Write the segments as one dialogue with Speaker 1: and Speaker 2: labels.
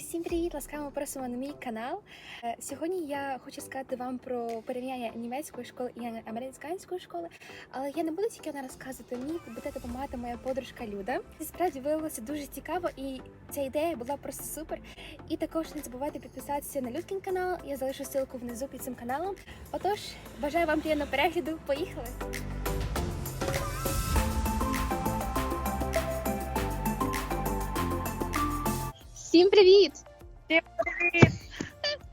Speaker 1: Всім привіт! Ласкаво просимо на мій канал. Е, Сьогодні я хочу сказати вам про порівняння німецької школи і американської школи, але я не буду тільки вона розказувати. Мені буде допомагати моя подружка Люда. І справді виявилося дуже цікаво, і ця ідея була просто супер. І також не забувайте підписатися на Людкін канал. Я залишу ссылку внизу під цим каналом. Отож, бажаю вам приємного перегляду. Поїхали! Всім привіт!
Speaker 2: Всім привіт!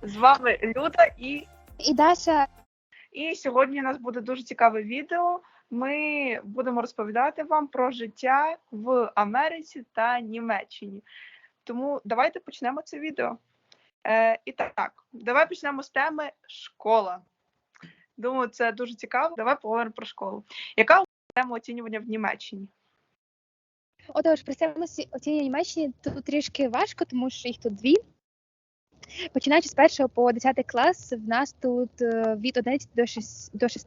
Speaker 2: З вами Люда і,
Speaker 1: І Даша
Speaker 2: і сьогодні у нас буде дуже цікаве відео. Ми будемо розповідати вам про життя в Америці та Німеччині. Тому давайте почнемо це відео. Е, і так, давай почнемо з теми школа. Думаю, це дуже цікаво. Давай поговоримо про школу. Яка тема оцінювання в Німеччині?
Speaker 1: Отож, цьому оцінювання Німеччині тут трішки важко, тому що їх тут дві. Починаючи з 1 по 10 клас, в нас тут е, від 11 до 6, до 6,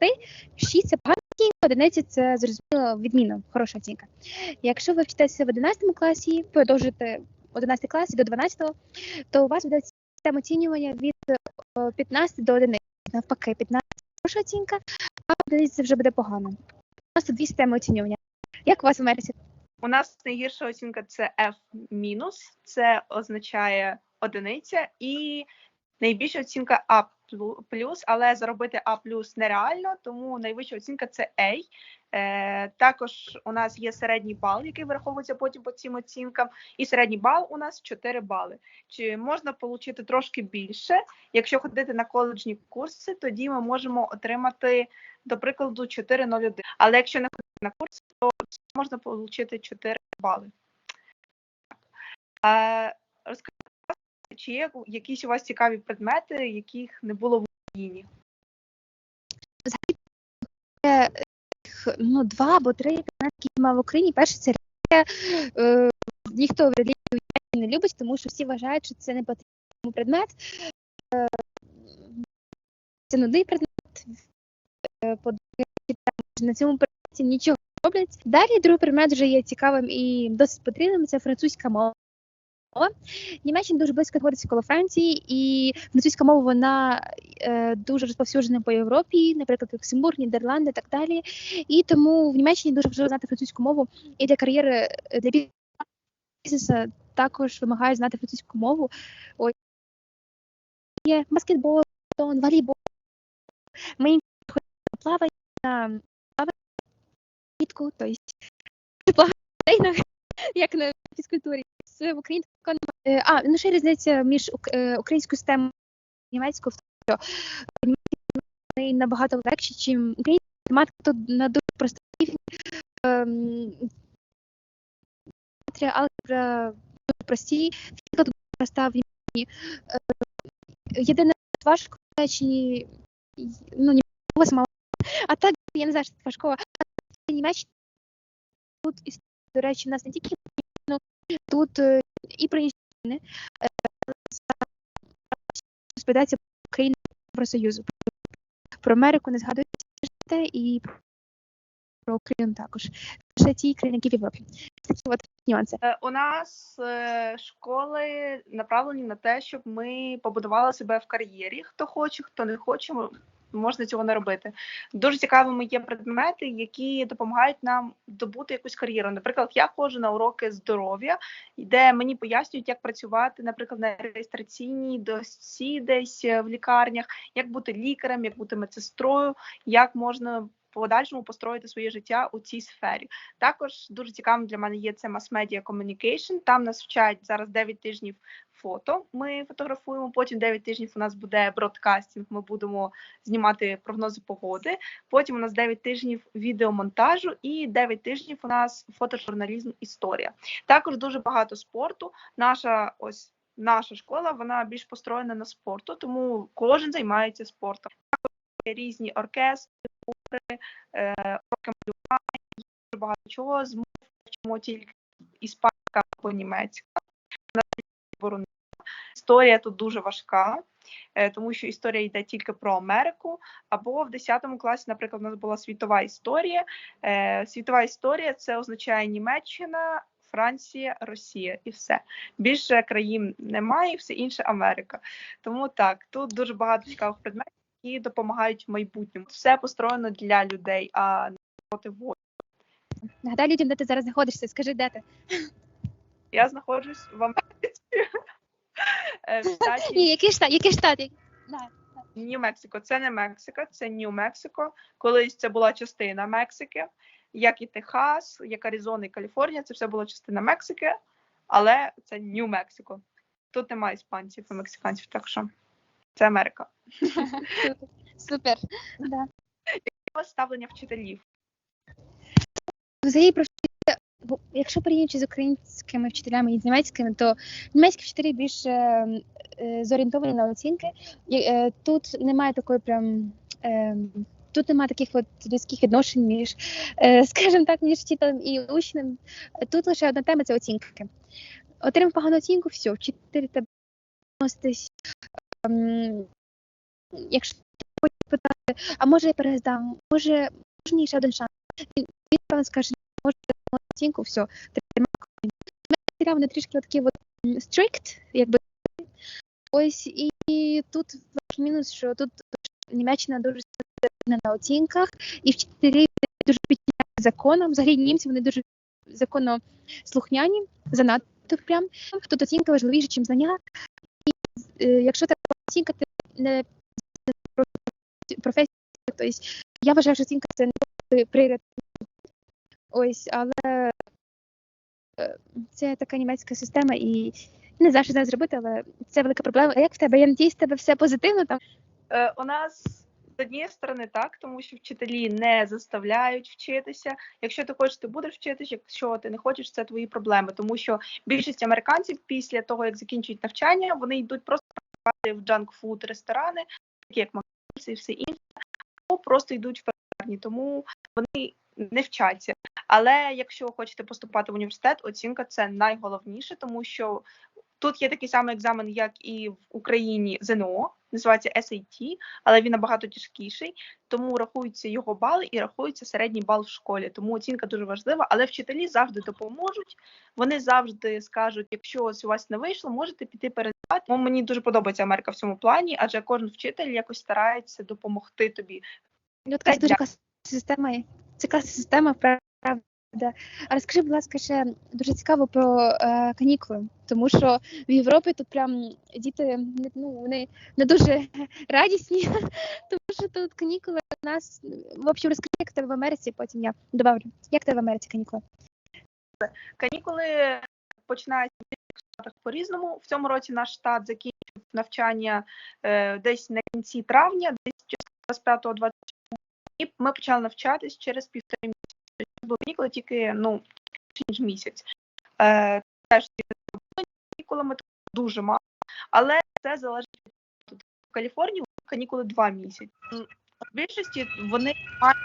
Speaker 1: 6 це погана оцінка, 11 це зрозуміло відмінно, хороша оцінка. Якщо ви вчитеся в 11 класі, продовжуєте 11 клас до 12, то у вас буде система оцінювання від е, 15 до 11. Навпаки, 15 хороша оцінка, а 11 це вже буде погано. У нас тут дві системи оцінювання. Як у вас в Америці?
Speaker 2: У нас найгірша оцінка це F-, це означає одиниця, і найбільша оцінка А+, але заробити А+, плюс нереально, тому найвища оцінка це A. Е, також у нас є середній бал, який враховується потім по цим оцінкам, і середній бал у нас 4 бали. Чи можна отримати трошки більше? Якщо ходити на коледжні курси, тоді ми можемо отримати, до прикладу, 4,01. Але якщо не ходити на курси, то можна отримати 4 бали. А, розкажіть, чи є якісь у вас цікаві предмети, яких не було в Україні?
Speaker 1: Х- ну, два або три предмети, які мав в Україні. Перше це релігія. Е, ніхто в релігію не любить, тому що всі вважають, що це не потрібний предмет. Е, це нудний предмет. Е, на цьому предметі нічого не роблять. Далі другий предмет вже є цікавим і досить потрібним. Це французька мова. Німеччина дуже близько знаходиться коло Франції, і французька мова вона е, дуже розповсюджена по Європі, наприклад, Люксембург, Нідерланди і так далі. І тому в Німеччині дуже важливо знати французьку мову і для кар'єри е, для бізнесу також вимагають знати французьку мову. Ой. Є баскетбол, волейбол. Ми плавання, плавання, тобто багато як на фізкультурі. В Україні. Е, А, ну ще різниця між е, українською системою і німецькою в тому, що німецька набагато легше, ніж українська математика тут на дуже простий рівні. Ем, алгебра дуже прості, фізика тут проста в Німеччині. Е, Єдине важко в Німеччині, ну, ні, мова. А так, я не знаю, що це важко. А Німеччина тут, іс- до речі, в нас не тільки тут е, і про країни, е, розповідається про Україну Євросоюзу. Про Америку не згадується і про Україну також. Ще ті країни, які в Європі. Такі от нюанси.
Speaker 2: Е, У нас школи направлені на те, щоб ми побудували себе в кар'єрі. Хто хоче, хто не хоче, можна цього не робити. Дуже цікавими є предмети, які допомагають нам добути якусь кар'єру. Наприклад, я ходжу на уроки здоров'я, де мені пояснюють, як працювати, наприклад, на реєстраційній досі десь е, в лікарнях, як бути лікарем, як бути медсестрою, як можна. Подальшому построїти своє життя у цій сфері. Також дуже цікавим для мене є це Mass Media Communication. Там нас вчать зараз 9 тижнів фото. Ми фотографуємо. Потім 9 тижнів у нас буде бродкастинг. Ми будемо знімати прогнози погоди. Потім у нас 9 тижнів відеомонтажу і 9 тижнів у нас фотожурналізм історія. Також дуже багато спорту. Наша ось наша школа вона більш построєна на спорту, тому кожен займається спортом. Також різні оркестри, уроки малювання, дуже багато чого. З вчимо тільки іспанська або німецька. Історія тут дуже важка. е, Тому що історія йде тільки про Америку, або в 10 класі, наприклад, у нас була світова історія. Е, Світова історія це означає Німеччина, Франція, Росія і все. Більше країн немає, все інше Америка. Тому так, тут дуже багато цікавих предметів, які допомагають в майбутньому. Все построєно для людей, а не проти волі.
Speaker 1: Нагадай людям, де ти зараз знаходишся, скажи, де ти.
Speaker 2: Я знаходжусь в Америці. е,
Speaker 1: Ні, який штат? Який штат? Да.
Speaker 2: Нью-Мексико. Це не Мексика, це Нью-Мексико. Колись це була частина Мексики, як і Техас, як Аризона і Каліфорнія. Це все була частина Мексики, але це Нью-Мексико. Тут немає іспанців і мексиканців, так що це Америка.
Speaker 1: Супер. Да.
Speaker 2: Яке ставлення вчителів?
Speaker 1: Взагалі про якщо порівнюючи з українськими вчителями і з німецькими, то німецькі вчителі більш е, е, зорієнтовані на оцінки. І, е, тут немає такої прям. Е, Тут немає таких от людських відношень між, скажімо так, між вчителем і учнем. Тут лише одна тема це оцінки. Отримав погану оцінку, все, вчитель тебе якщо ти питати, а може я перездам, може, мені ще один шанс. Він, він певно скаже, може оцінку, все, тримай. Матеріал вони трішки такі от strict, якби. Ось і, тут великий мінус, що тут Німеччина дуже на оцінках, і вчителі дуже підчиняють законам. Взагалі німці вони дуже законослухняні, занадто прям. Тут оцінка важливіша, ніж знання. Е, якщо треба оцінка, ти не професія, тобто я вважаю, що оцінка це не пріоритет. Ось, але е, це така німецька система, і не знаю, що зараз зробити, але це велика проблема. А як в тебе? Я надіюсь, в тебе все позитивно там.
Speaker 2: Е, у нас з однієї сторони так, тому що вчителі не заставляють вчитися. Якщо ти хочеш, ти будеш вчитися. Якщо ти не хочеш, це твої проблеми. Тому що більшість американців після того, як закінчують навчання, вони йдуть просто в джанк-фуд ресторани, такі як Макдональдс і все інше, або просто йдуть в пекарні, тому вони не вчаться. Але якщо хочете поступати в університет, оцінка це найголовніше, тому що тут є такий самий екзамен, як і в Україні ЗНО, називається SAT, але він набагато тяжкіший, тому рахуються його бали і рахується середній бал в школі. Тому оцінка дуже важлива, але вчителі завжди допоможуть. Вони завжди скажуть, якщо ось у вас не вийшло, можете піти передавати. Тому мені дуже подобається Америка в цьому плані, адже кожен вчитель якось старається допомогти тобі.
Speaker 1: Така
Speaker 2: Та
Speaker 1: дуже класна система. Це класна система, правда. А розкажи, будь ласка, ще дуже цікаво про е, канікули, тому що в Європі тут прям діти не- ну, вони не дуже радісні, тому що тут канікули у нас. В общем, розкажи, як тебе в Америці, потім я добавлю. Як в тебе в Америці канікули?
Speaker 2: Канікули починаються в штатах по-різному. В цьому році наш штат закінчив навчання е, десь на кінці травня, десь 25-27, і ми почали навчатись через півтори місяці. Були канікули тільки ну ніж місяць. Е, теж ці канікулами тут дуже мало, але це залежить від тут. В Каліфорнії канікули два місяці. В більшості вони мають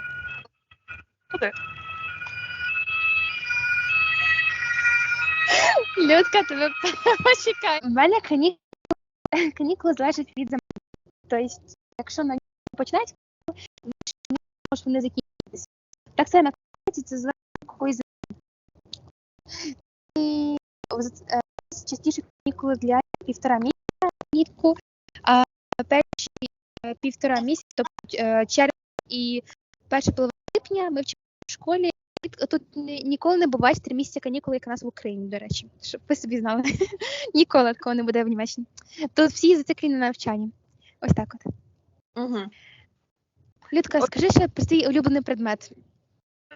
Speaker 1: Людка, тебе почекай. У мене канікули, канікули залежать від замовлення. Тобто, якщо на починають, може вони закінчитися. Так само, це залежить від якоїсь замовлення. І частіше канікули для півтора місяця влітку, а перші е, півтора місяця, тобто е, червень і перша половина липня ми вчимо в школі. Тут- Тут ніколи не буває три місяці канікули, як у нас в Україні, до речі, щоб ви собі знали. Ніколи такого не буде в Німеччині. Тут всі зациклені на навчанні. Ось так от.
Speaker 2: Угу.
Speaker 1: Людка, скажи ще про свій улюблений предмет.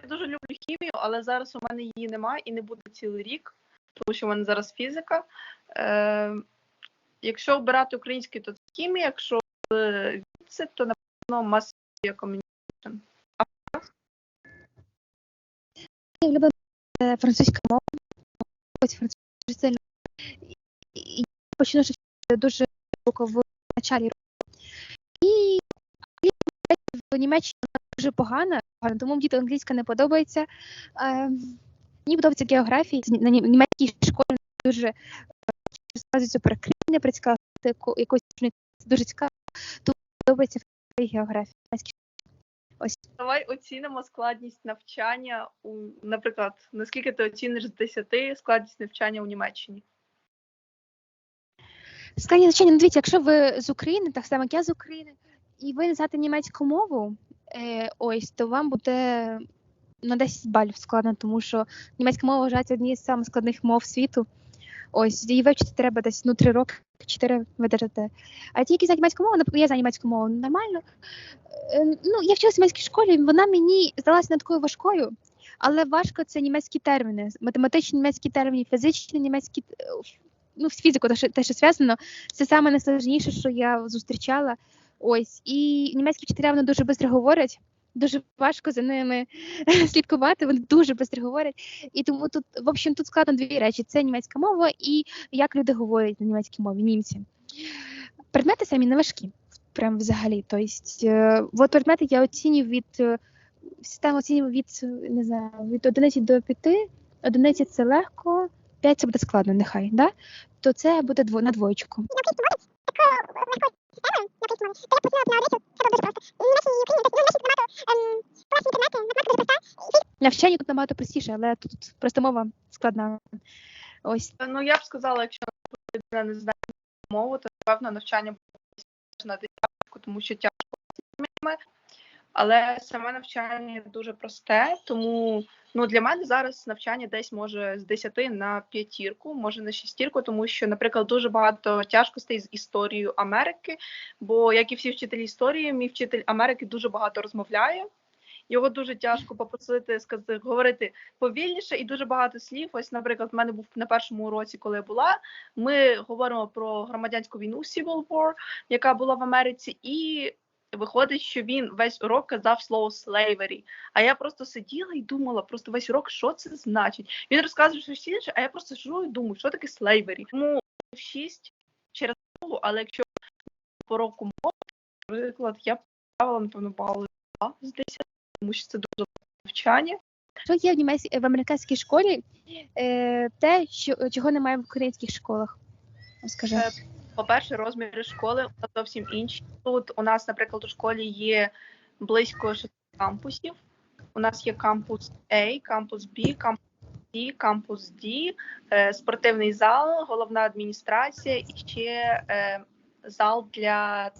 Speaker 2: Дуже люблю хімію, але зараз у мене її немає і не буде цілий рік, тому що в мене зараз фізика. Е, якщо обирати український, то це хімія, якщо е, це, то напевно mass media communication.
Speaker 1: Я люблю е, французька дуже сильно. І- почну дуже в началі року. І в Німеччині дуже погана, тому діти англійська не подобається. Е, мені подобається географія. На німецькій школі дуже е, розказується про країни, про цікаву якусь дуже цікаво. Тому подобається географія. Ось
Speaker 2: Давай оцінимо складність навчання у, наприклад, наскільки ти оціниш з 10 складність навчання у Німеччині?
Speaker 1: Складні навчання, ну дивіться, якщо ви з України, так само як я з України, і ви не знаєте німецьку мову, е, ось, то вам буде на 10 балів складно, тому що німецька мова вважається однією з самих складних мов світу. Ось, її вивчити треба десь ну, 3 роки, 4 видержати. А ті, які знають німецьку мову, я знаю німецьку мову нормально. Е, ну, я вчилася в німецькій школі, вона мені здалася не такою важкою, але важко це німецькі терміни, математичні німецькі терміни, фізичні німецькі е, ну, з фізикою, те, що зв'язано, це саме найсложніше, що я зустрічала. Ось і німецькі вчителя вони дуже швидко говорять. Дуже важко за ними слідкувати. Вони дуже швидко говорять. І тому тут, в общем, тут складно дві речі: це німецька мова і як люди говорять на німецькій мові, німці. Предмети самі не важкі, прям взагалі. Тобто, е, от предмети я оцінюю від е, систему оцінюю від не знаю, від одиниці до п'яти. Одиниці це легко, п'ять це буде складно, нехай, да? то це буде дво, на двоєчку. Навчання тут набагато простіше, але тут просто мова складна. Ось.
Speaker 2: Ну, я б сказала, якщо людина не знає мову, то напевно, навчання буде на тому що тяжко з ними. Але саме навчання дуже просте, тому ну для мене зараз навчання десь може з 10 на п'ятірку, може на шістірку, тому що, наприклад, дуже багато тяжкостей з історією Америки. Бо, як і всі вчителі історії, мій вчитель Америки дуже багато розмовляє. Його дуже тяжко попросити сказати, говорити повільніше і дуже багато слів. Ось, наприклад, в мене був на першому уроці, коли я була. Ми говоримо про громадянську війну Civil War, яка була в Америці, і виходить, що він весь урок казав слово slavery. А я просто сиділа і думала, просто весь урок, що це значить. Він розказує щось інше, а я просто сижу і думаю, що таке slavery. Тому в 6 через мову, але якщо по року мови, наприклад, я поставила, напевно, бали 2 з 10, тому що це дуже навчання.
Speaker 1: що є в німецькій в американській школі, е, те, що чого немає в українських школах. Скажи.
Speaker 2: По-перше, розміри школи зовсім інші. Тут у нас, наприклад, у школі є близько шести кампусів. У нас є кампус A, кампус B, кампус C, кампус D, е, спортивний зал, головна адміністрація і ще е, зал для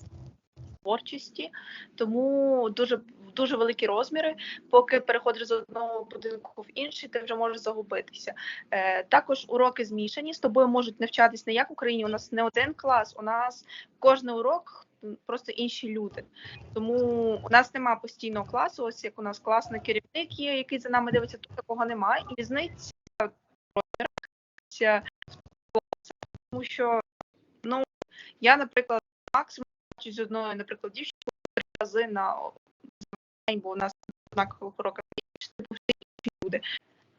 Speaker 2: творчості. Тому дуже дуже великі розміри. Поки переходиш з одного будинку в інший, ти вже можеш загубитися. Е, також уроки змішані. З тобою можуть навчатись не як в Україні. У нас не один клас, у нас кожний урок просто інші люди. Тому у нас нема постійного класу. Ось як у нас класний керівник є, який за нами дивиться, тут такого немає. І різниця тому що ну я, наприклад, максимум з одною, наприклад, дівчинкою три рази на день, бо у нас типу всі інші люди.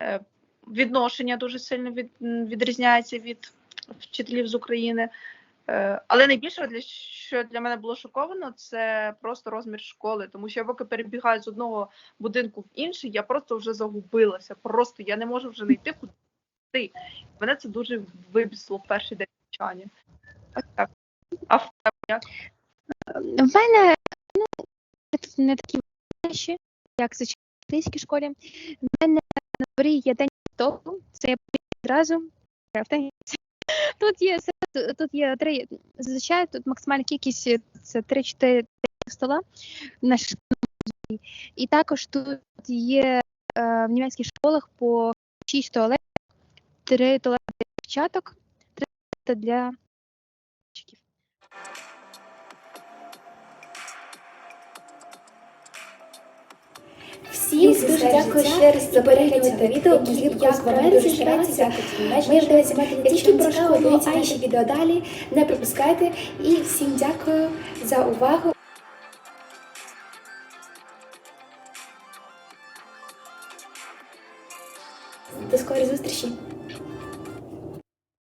Speaker 2: Е, Відношення дуже сильно від, відрізняється від вчителів з України. Е, Але найбільше для що для мене було шоковано, це просто розмір школи, тому що я поки перебігаю з одного будинку в інший, я просто вже загубилася. Просто я не можу вже знайти куди. Мене це дуже вибісило в перший день навчання. А в тебе як?
Speaker 1: В мене ну, не такі речі, як звичайно в школі. В мене на дворі є день того, це я одразу. Тут є тут є три. Зазвичай тут максимальна кількість це 3-4 стола на школі. І також тут є е, в німецьких школах по 6 туалетів, 3 туалети для дівчаток, 3 туалети для
Speaker 3: Всім дуже дякую ще раз за перегляд відео. Як в Америці живеться. Ми будемо знімати не тільки про школу, а й ще відео далі. Не пропускайте. І всім дякую за увагу.